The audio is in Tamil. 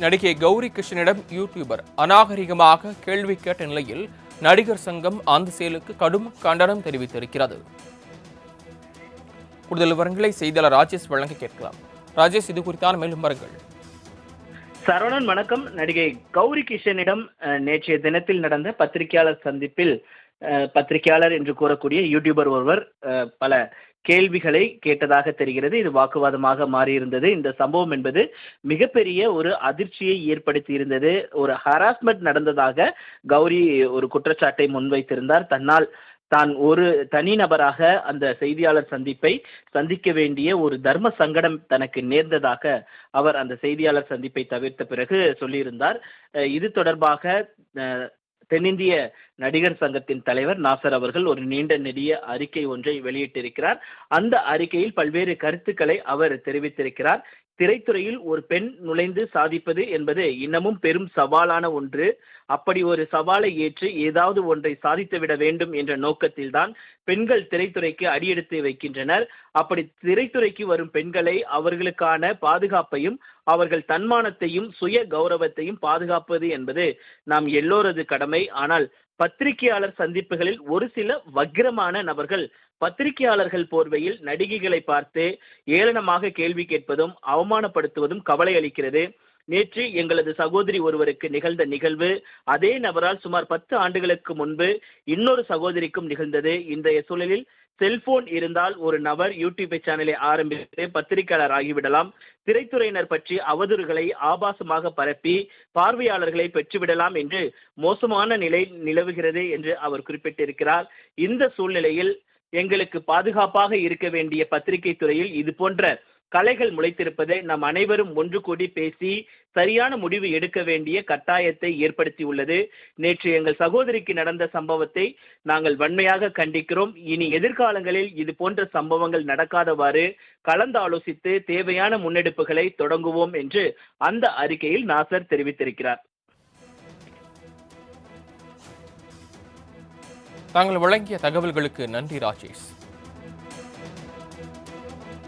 நடிகை கௌரி கிருஷ்ணனிடம் யூடியூபர் அநாகரிகமாக கேள்வி கேட்ட நிலையில் நடிகர் சங்கம் அந்த செயலுக்கு கடும் கண்டனம் தெரிவித்திருக்கிறது. கூடுதல் விவரங்களை செய்தியாளர் ராஜேஷ் வழங்க கேட்கலாம். ராஜேஷ் இது குறித்தான மேலும் விவரங்கள். சரவணன் வணக்கம். நடிகை கௌரி கிஷனிடம் அஹ், நேற்றைய தினத்தில் நடந்த பத்திரிகையாளர் சந்திப்பில் அஹ், பத்திரிகையாளர் என்று கூறக்கூடிய யூடியூபர் ஒருவர் அஹ், பல கேள்விகளை கேட்டதாக தெரிகிறது. இது வாக்குவாதமாக மாறியிருந்தது. இந்த சம்பவம் என்பது மிகப்பெரிய ஒரு அதிர்ச்சியை ஏற்படுத்தி இருந்தது ஒரு ஹராஸ்மெண்ட் நடந்ததாக கௌரி ஒரு குற்றச்சாட்டை முன்வைத்திருந்தார். தன்னால் தான் ஒரு தனிநபராக அந்த செய்தியாளர் சந்திப்பை சந்திக்க வேண்டிய ஒரு தர்ம சங்கடம் தனக்கு நேர்ந்ததாக அவர் அந்த செய்தியாளர் சந்திப்பை தவிர்த்த பிறகு சொல்லியிருந்தார். இது தொடர்பாக தென்னிந்திய நடிகர் சங்கத்தின் தலைவர் நாசர் அவர்கள் ஒரு நீண்ட நெடிய அறிக்கை ஒன்றை வெளியிட்டிருக்கிறார். அந்த அறிக்கையில் பல்வேறு கருத்துக்களை அவர் தெரிவித்திருக்கிறார். திரைத்துறையில் ஒரு பெண் நுழைந்து சாதிப்பது என்பது இன்னமும் பெரும் சவாலான ஒன்று. அப்படி ஒரு சவாலை ஏற்று ஏதாவது ஒன்றை சாதித்துவிட வேண்டும் என்ற நோக்கத்தில்தான் பெண்கள் திரைத்துறைக்கு அடியெடுத்து வைக்கின்றனர். அப்படி திரைத்துறைக்கு வரும் பெண்களை அவர்களுக்கான பாதுகாப்பையும் அவர்கள் தன்மானத்தையும் சுய கௌரவத்தையும் பாதுகாப்பது என்பது நாம் எல்லோரது கடமை. ஆனால் பத்திரிகையாளர் சந்திப்புகளில் ஒரு சில வக்கிரமான நபர்கள் பத்திரிகையாளர்கள் போர்வையில் நடிகைகளை பார்த்து ஏளனமாக கேள்வி கேட்பதும் அவமானப்படுத்துவதும் கவலை அளிக்கிறது. நேற்று எங்களது சகோதரி ஒருவருக்கு நிகழ்ந்த நிகழ்வு. அதே நபரால் சுமார் பத்து ஆண்டுகளுக்கு முன்பு இன்னொரு சகோதரிக்கும் நிகழ்ந்தது. இன்றைய சூழலில் செல்போன் இருந்தால் ஒரு நபர் யூடியூப் சேனலை ஆரம்பித்து பத்திரிகையாளர் ஆகிவிடலாம். திரைத்துறையினர் பற்றி அவதூறுகளை ஆபாசமாக பரப்பி பார்வையாளர்களை பெற்றுவிடலாம் என்று மோசமான நிலை நிலவுகிறது என்று அவர் குறிப்பிட்டிருக்கிறார். இந்த சூழ்நிலையில் எங்களுக்கு பாதுகாப்பாக இருக்க வேண்டிய பத்திரிகை துறையில் இது போன்ற கலைகள் முளைத்திருப்பதை நாம் அனைவரும் ஒன்று கூடி பேசி சரியான முடிவு எடுக்க வேண்டிய கட்டாயத்தை ஏற்படுத்தியுள்ளது நேற்று எங்கள் சகோதரிக்கு நடந்த சம்பவத்தை நாங்கள் வன்மையாக கண்டிக்கிறோம். இனி எதிர்காலங்களில் இது போன்ற சம்பவங்கள் நடக்காதவாறு கலந்தாலோசித்து தேவையான முன்னெடுப்புகளை தொடங்குவோம் என்று அந்த அறிக்கையில் நாசர் தெரிவித்திருக்கிறார். தாங்கள் வழங்கிய தகவல்களுக்கு நன்றி ராஜேஷ்.